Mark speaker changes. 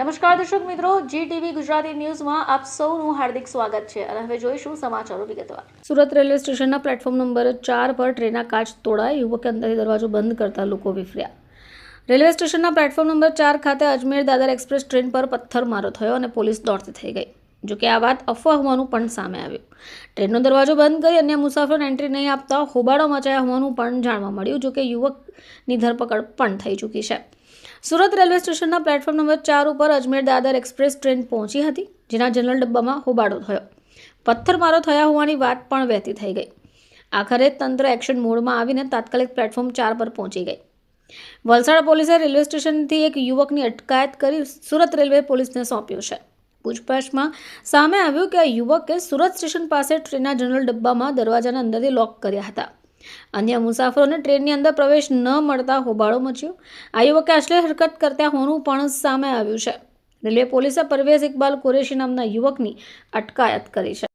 Speaker 1: નમસ્કાર દર્શક મિત્રો જી ટીવી ગુજરાતી ન્યૂઝમાં આપ સૌનું હાર્દિક સ્વાગત છે. અને હવે જોઈશું સમાચારો વિગતવાર. સુરત રેલવે સ્ટેશનના પ્લેટફોર્મ નંબર ચાર પર ટ્રેનના કાચ તોડાય યુવકે અંદરથી દરવાજો બંધ કરતા લોકો વિફર્યા. રેલવે સ્ટેશનના પ્લેટફોર્મ નંબર ચાર ખાતે અજમેર દાદર એક્સપ્રેસ ટ્રેન પર પથ્થરમારો થયો અને પોલીસ દોડતી થઈ ગઈ. જોકે આ વાત અફવા હોવાનું પણ સામે આવ્યું. ટ્રેનનો દરવાજો બંધ કરી અન્ય મુસાફરોને એન્ટ્રી નહીં આપતા હોબાળો મચાયા હોવાનું પણ જાણવા મળ્યું જોકે યુવકની ધરપકડ પણ થઈ ચૂકી છે. સુરત રેલવે સ્ટેશનના પ્લેટફોર્મ નંબર ચાર ઉપર અજમેર દાદર એક્સપ્રેસ ટ્રેન પહોંચી હતી, જેના જનરલ ડબ્બામાં હોબાળો થયો. પથ્થરમારો થયા હોવાની વાત પણ વહેતી થઈ ગઈ. આખરે તંત્ર એક્શન મોડમાં આવીને તાત્કાલિક પ્લેટફોર્મ ચાર પર પહોંચી ગઈ. વલસાડ પોલીસે રેલવે સ્ટેશનથી એક યુવકની અટકાયત કરી સુરત રેલવે પોલીસને સોંપ્યો છે. પૂછપરછમાં સામે આવ્યું કે આ યુવકે સુરત સ્ટેશન પાસે ટ્રેનના જનરલ ડબ્બામાં દરવાજાના અંદરથી લોક કર્યા હતા. અન્ય મુસાફરોને ટ્રેનની અંદર પ્રવેશ ન મળતા હોબાળો મચ્યો. આ યુવકે અશ્લીલ હરકત કરતા હોવાનું પણ સામે આવ્યું છે. રેલવે પોલીસે પરવેઝ ઇકબાલ કુરેશી નામના યુવકની અટકાયત કરી છે.